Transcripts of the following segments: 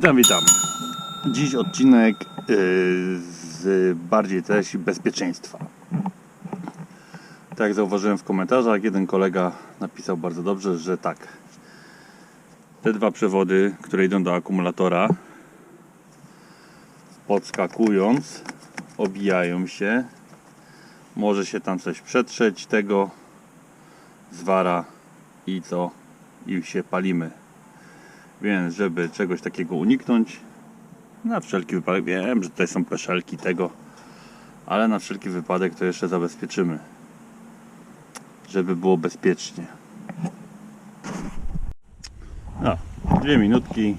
Witam, witam. Dziś odcinek yy, z bardziej treści bezpieczeństwa. Tak jak zauważyłem w komentarzach, jeden kolega napisał bardzo dobrze, że tak. Te dwa przewody, które idą do akumulatora, podskakując, obijają się. Może się tam coś przetrzeć tego, zwara i co? I się palimy. Więc żeby czegoś takiego uniknąć, na wszelki wypadek, wiem, że tutaj są peszelki tego, ale na wszelki wypadek to jeszcze zabezpieczymy, żeby było bezpiecznie. No, dwie minutki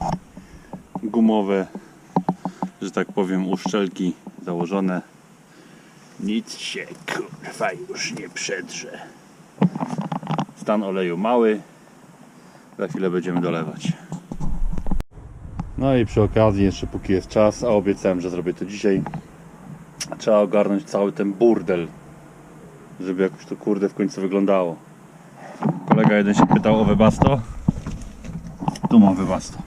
gumowe, że tak powiem, uszczelki założone. Nic się kurwa już nie przedrze. Stan oleju mały. Za chwilę będziemy dolewać. No i przy okazji, jeszcze póki jest czas, a obiecałem, że zrobię to dzisiaj, trzeba ogarnąć cały ten burdel, żeby jakoś to kurde w końcu wyglądało. Kolega jeden się pytał o Webasto. Tu mam Webasto.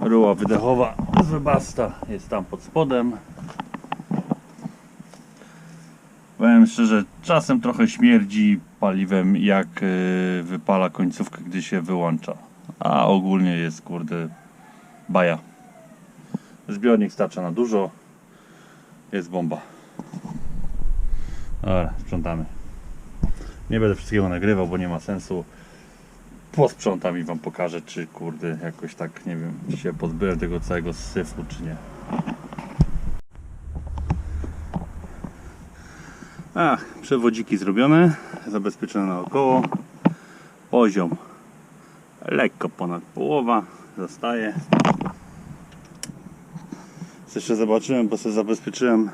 Ruła wydechowa z Webasta jest tam pod spodem. Powiem szczerze, czasem trochę śmierdzi paliwem, jak y, wypala końcówkę, gdy się wyłącza. A ogólnie jest, kurde, baja. Zbiornik starcza na dużo. Jest bomba. Dobra, sprzątamy. Nie będę wszystkiego nagrywał, bo nie ma sensu. Posprzątam i wam pokażę, czy kurde, jakoś tak, nie wiem, się pozbyłem tego całego syfu, czy nie. Ach, przewodziki zrobione, zabezpieczone naokoło. Poziom lekko ponad połowa, zostaje. Jeszcze zobaczyłem, bo sobie zabezpieczyłem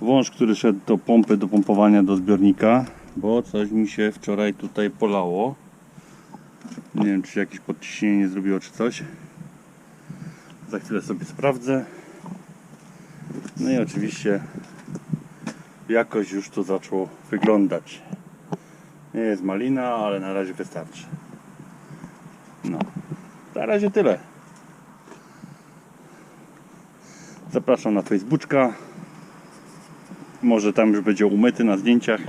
wąż, który szedł do pompy, do pompowania do zbiornika, bo coś mi się wczoraj tutaj polało. Nie wiem, czy jakieś podciśnienie nie zrobiło, czy coś. Za chwilę sobie sprawdzę. No i oczywiście jakoś już to zaczęło wyglądać. Nie jest malina, ale na razie wystarczy. No, na razie tyle. Zapraszam na Facebooka. Może tam już będzie umyty na zdjęciach.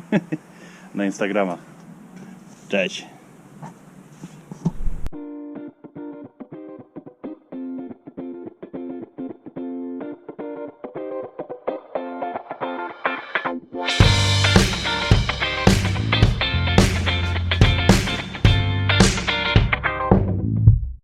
na Instagrama. Cześć.